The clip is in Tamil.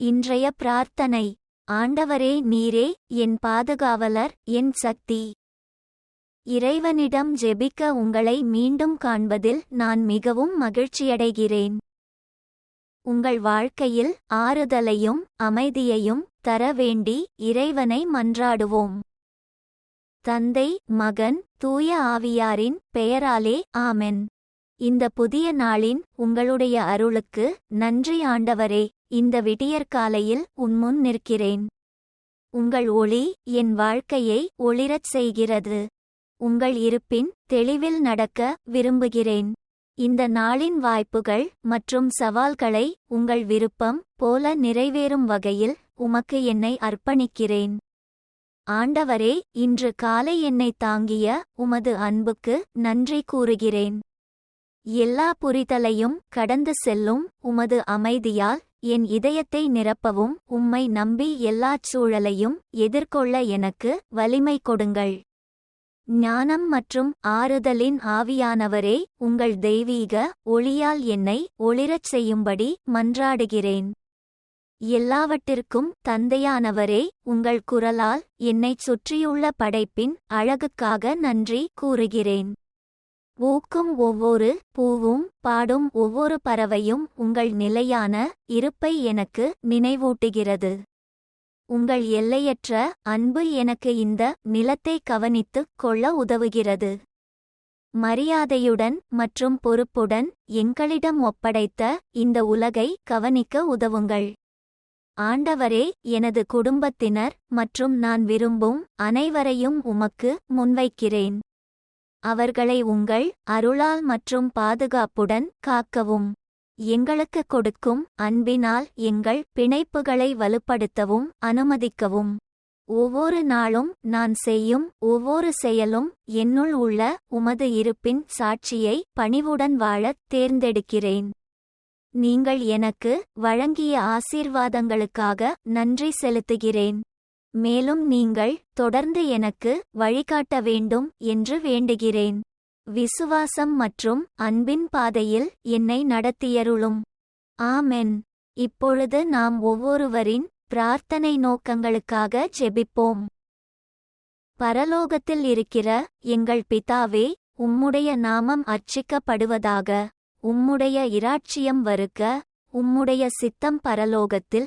இன்றைய பிரார்த்தனை. ஆண்டவரே நீரே என் பாதுகாவலர் என் சக்தி. இறைவனிடம் ஜெபிக்க உங்களை மீண்டும் காண்பதில் நான் மிகவும் மகிழ்ச்சியடைகிறேன். உங்கள் வாழ்க்கையில் ஆறுதலையும் அமைதியையும் தர வேண்டி இறைவனை மன்றாடுவோம். தந்தை மகன் தூய ஆவியாரின் பெயராலே ஆமென். இந்த புதிய நாளின் உங்களுடைய அருளுக்கு நன்றி ஆண்டவரே. இந்த விடியற்காலையில் உன்முன் நிற்கிறேன். உங்கள் ஒளி என் வாழ்க்கையை ஒளிரச் செய்கிறது. உங்கள் இருப்பின் தெளிவில் நடக்க விரும்புகிறேன். இந்த நாளின் வாய்ப்புகள் மற்றும் சவால்களை உங்கள் விருப்பம் போல நிறைவேறும் வகையில் உமக்கு என்னை அர்ப்பணிக்கிறேன். ஆண்டவரே இன்று காலை என்னை தாங்கிய உமது அன்புக்கு நன்றி கூறுகிறேன். எல்லா புரிதலையும் கடந்து செல்லும் உமது அமைதியால் என் இதயத்தை நிரப்பவும் உம்மை நம்பி எல்லாச் சூழலையும் எதிர்கொள்ள எனக்கு வலிமை கொடுங்கள். ஞானம் மற்றும் ஆறுதலின் ஆவியானவரே உங்கள் தெய்வீக ஒளியால் என்னை ஒளிரச் செய்யும்படி மன்றாடுகிறேன். எல்லாவற்றிற்கும் தந்தையானவரே உங்கள் குரலால் என்னைச் சுற்றியுள்ள படைப்பின் அழகுக்காக நன்றி கூறுகிறேன். ஊக்கும் ஒவ்வொரு பூவும் பாடும் ஒவ்வொரு பறவையும் உங்கள் நிலையான இருப்பை எனக்கு நினைவூட்டுகிறது. உங்கள் எல்லையற்ற அன்பு எனக்கு இந்த நிலத்தை கவனித்துக் கொள்ள உதவுகிறது. மரியாதையுடன் மற்றும் பொறுப்புடன் எங்களிடம் ஒப்படைத்த இந்த உலகை கவனிக்க உதவுங்கள். ஆண்டவரே எனது குடும்பத்தினர் மற்றும் நான் விரும்பும் அனைவரையும் உமக்கு முன்வைக்கிறேன். அவர்களை உங்கள் அருளால் மற்றும் பாதுகாப்புடன் காக்கவும். எங்களுக்கு கொடுக்கும் அன்பினால் எங்கள் பிணைப்புகளை வலுப்படுத்தவும் அனுமதிக்கவும். ஒவ்வொரு நாளும் நான் செய்யும் ஒவ்வொரு செயலும் என்னுள் உள்ள உமது இருப்பின் சாட்சியை பணிவுடன் வாழத் தேர்ந்தெடுக்கிறேன். நீங்கள் எனக்கு வழங்கிய ஆசீர்வாதங்களுக்காக நன்றி செலுத்துகிறேன். மேலும் நீங்கள் தொடர்ந்து எனக்கு வழிகாட்ட வேண்டும் என்று வேண்டுகிறேன். விசுவாசம் மற்றும் அன்பின் பாதையில் என்னை நடத்தியருளும். ஆமென். இப்பொழுது நாம் ஒவ்வொருவரின் பிரார்த்தனை நோக்கங்களுக்காக ஜெபிப்போம். பரலோகத்தில் இருக்கிற எங்கள் பிதாவே உம்முடைய நாமம் அர்ச்சிக்கப்படுவதாக உம்முடைய இராட்சியம் வருக உம்முடைய சித்தம் பரலோகத்தில்